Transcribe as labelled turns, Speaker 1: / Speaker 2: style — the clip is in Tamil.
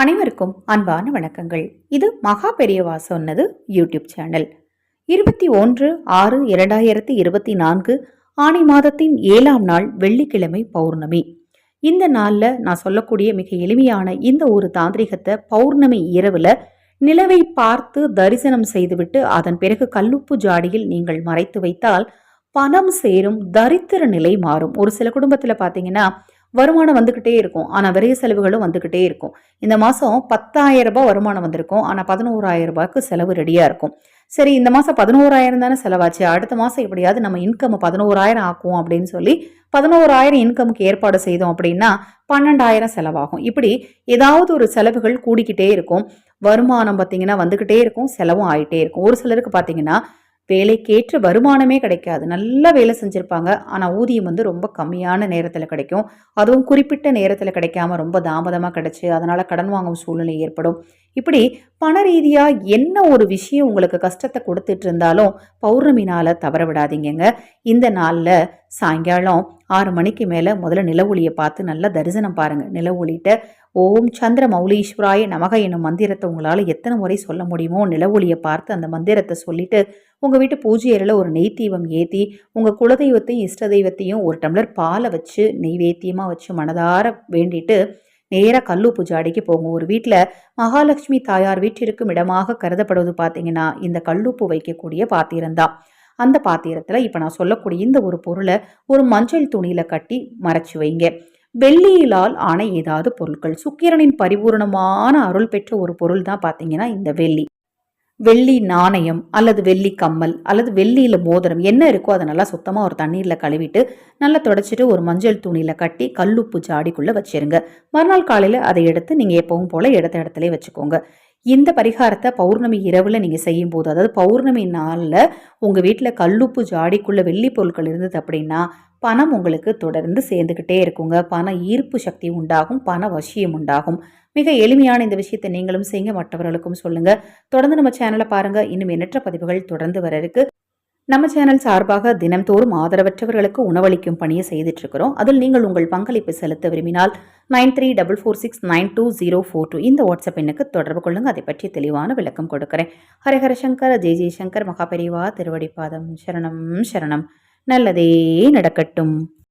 Speaker 1: அனைவருக்கும் அன்பான வணக்கங்கள். இது மகா பெரியவா சொன்னது யூடியூப் சேனல். இருபத்தி ஒன்று ஆறு இரண்டாயிரத்தி இருபத்தி நான்கு ஆணி மாதத்தின் ஏழாம் நாள் வெள்ளிக்கிழமை பௌர்ணமி. இந்த நாளில் நான் சொல்லக்கூடிய மிக எளிமையான இந்த ஒரு தாந்திரிகத்தை பௌர்ணமி இரவில் நிலவை பார்த்து தரிசனம் செய்துவிட்டு அதன் பிறகு கல்லுப்பு ஜாடியில் நீங்கள் மறைத்து வைத்தால் பணம் சேரும் தரித்திர நிலை மாறும். ஒரு சில குடும்பத்தில் பார்த்தீங்கன்னா வருமானம் வந்துக்கிட்டே இருக்கும். ஆனால் விரைய செலவுகளும் வந்துக்கிட்டே இருக்கும். இந்த மாதம் பத்தாயிரம் ரூபாய் வருமானம் வந்திருக்கும். ஆனால் பதினோராயிரம் ரூபாய்க்கு செலவு ரெடியாக இருக்கும். சரி இந்த மாதம் பதினோராயிரம் தானே செலவாச்சு. அடுத்த மாதம் எப்படியாவது நம்ம இன்கம் பதினோராயிரம் ஆக்குவோம் அப்படின்னு சொல்லி பதினோராயிரம் இன்கமுக்கு ஏற்பாடு செய்தோம் அப்படின்னா பன்னெண்டாயிரம் செலவாகும். இப்படி ஏதாவது ஒரு செலவுகள் கூடிக்கிட்டே இருக்கும். வருமானம் பார்த்தீங்கன்னா வந்துக்கிட்டே இருக்கும். செலவும் ஆகிட்டே இருக்கும். ஒரு சிலருக்கு பார்த்தீங்கன்னா வேலைக்கேற்ற வருமானமே கிடைக்காது. நல்லா வேலை செஞ்சுருப்பாங்க. ஆனால் ஊதியம் வந்து ரொம்ப கம்மியான நேரத்தில் கிடைக்கும். அதுவும் குறிப்பிட்ட நேரத்தில் கிடைக்காம ரொம்ப தாமதமாக கிடைச்சி அதனால் கடன் வாங்கும் சூழ்நிலை ஏற்படும். இப்படி பண ரீதியாக என்ன ஒரு விஷயம் உங்களுக்கு கஷ்டத்தை கொடுத்துட்டு இருந்தாலும் பௌர்ணமி நாளை தவற விடாதீங்கங்க. இந்த நாளில் சாயங்காலம் ஆறு மணிக்கு மேலே முதல்ல நில ஒளியை பார்த்து நல்லா தரிசனம் பாருங்கள் நில ஒளிகிட்ட ஓம் சந்திர மௌலீஸ்வராய நமக என்னும் மந்திரத்தை உங்களால் எத்தனை முறை சொல்ல முடியுமோ நிலவொளியை பார்த்து அந்த மந்திரத்தை சொல்லிட்டு உங்கள் வீட்டு பூஜை அறையில் ஒரு நெய் தீபம் ஏற்றி உங்கள் குலதெய்வத்தையும் இஷ்ட தெய்வத்தையும் ஒரு டம்ளர் பாலை வச்சு நெய்வேத்தியமாக வச்சு மனதார வேண்டிட்டு நேராக கல்லு பூஜாடிக்கு போங்க. ஒரு வீட்டில் மகாலட்சுமி தாயார் வீட்டிற்கும் இடமாக கருதப்படுவது பார்த்தீங்கன்னா இந்த கல்லுப்பு வைக்கக்கூடிய பாத்திரம்தான் அந்த பாத்திரத்தில் இப்போ நான் சொல்லக்கூடிய இந்த ஒரு பொருளை ஒரு மஞ்சள் துணியில் கட்டி மறைச்சு வைங்க. வெள்ளியிலால் ஆன ஏதாவது பொருட்கள். சுக்கிரனின் பரிபூர்ணமான அருள் பெற்ற ஒரு பொருள் தான் பார்த்தீங்கன்னா இந்த வெள்ளி. வெள்ளி நாணயம் அல்லது வெள்ளி கம்மல் அல்லது வெள்ளியில் மோதிரம் என்ன இருக்கோ அதை நல்லா சுத்தமாக ஒரு தண்ணீரில் கழுவிட்டு நல்லா தொடச்சிட்டு ஒரு மஞ்சள் துணியில் கட்டி கல்லுப்பு ஜாடிக்குள்ளே வச்சிருங்க. மறுநாள் காலையில் அதை எடுத்து நீங்கள் எப்பவும் போல் எடுத்த இடத்துல வச்சுக்கோங்க. இந்த பரிகாரத்தை பௌர்ணமி இரவில் நீங்கள் செய்யும் போது அதாவது பௌர்ணமி நாளில் உங்கள் வீட்டில் கல்லுப்பு ஜாடிக்குள்ளே வெள்ளி பொருட்கள் இருந்தது அப்படின்னா பணம் உங்களுக்கு தொடர்ந்து சேர்ந்துக்கிட்டே இருக்குங்க. பண ஈர்ப்பு சக்தி உண்டாகும் பண வசியம் உண்டாகும். மிக எளிமையான இந்த விஷயத்தை நீங்களும் செய்யுங்க மற்றவர்களுக்கும் சொல்லுங்கள் தொடர்ந்து நம்ம சேனலை பாருங்க. இன்னும் எண்ணற்ற பதிவுகள் தொடர்ந்து வர இருக்கு. நம்ம சேனல் சார்பாக தினம்தோறும் ஆதரவற்றவர்களுக்கு உணவளிக்கும் பணியை செய்துட்டு இருக்கிறோம் அதில் நீங்கள் உங்கள் பங்களிப்பை செலுத்த விரும்பினால் nine three double four six nine two zero four two இந்த வாட்ஸ்அப் எண்ணுக்கு தொடர்பு கொள்ளுங்க. அதை பற்றி தெளிவான விளக்கம் கொடுக்குறேன். ஹரஹர சங்கர் ஜெய் ஜெய்சங்கர் மகாபெரிவா திருவடிப்பாதம் சரணம் சரணம். நல்லதே நடக்கட்டும்.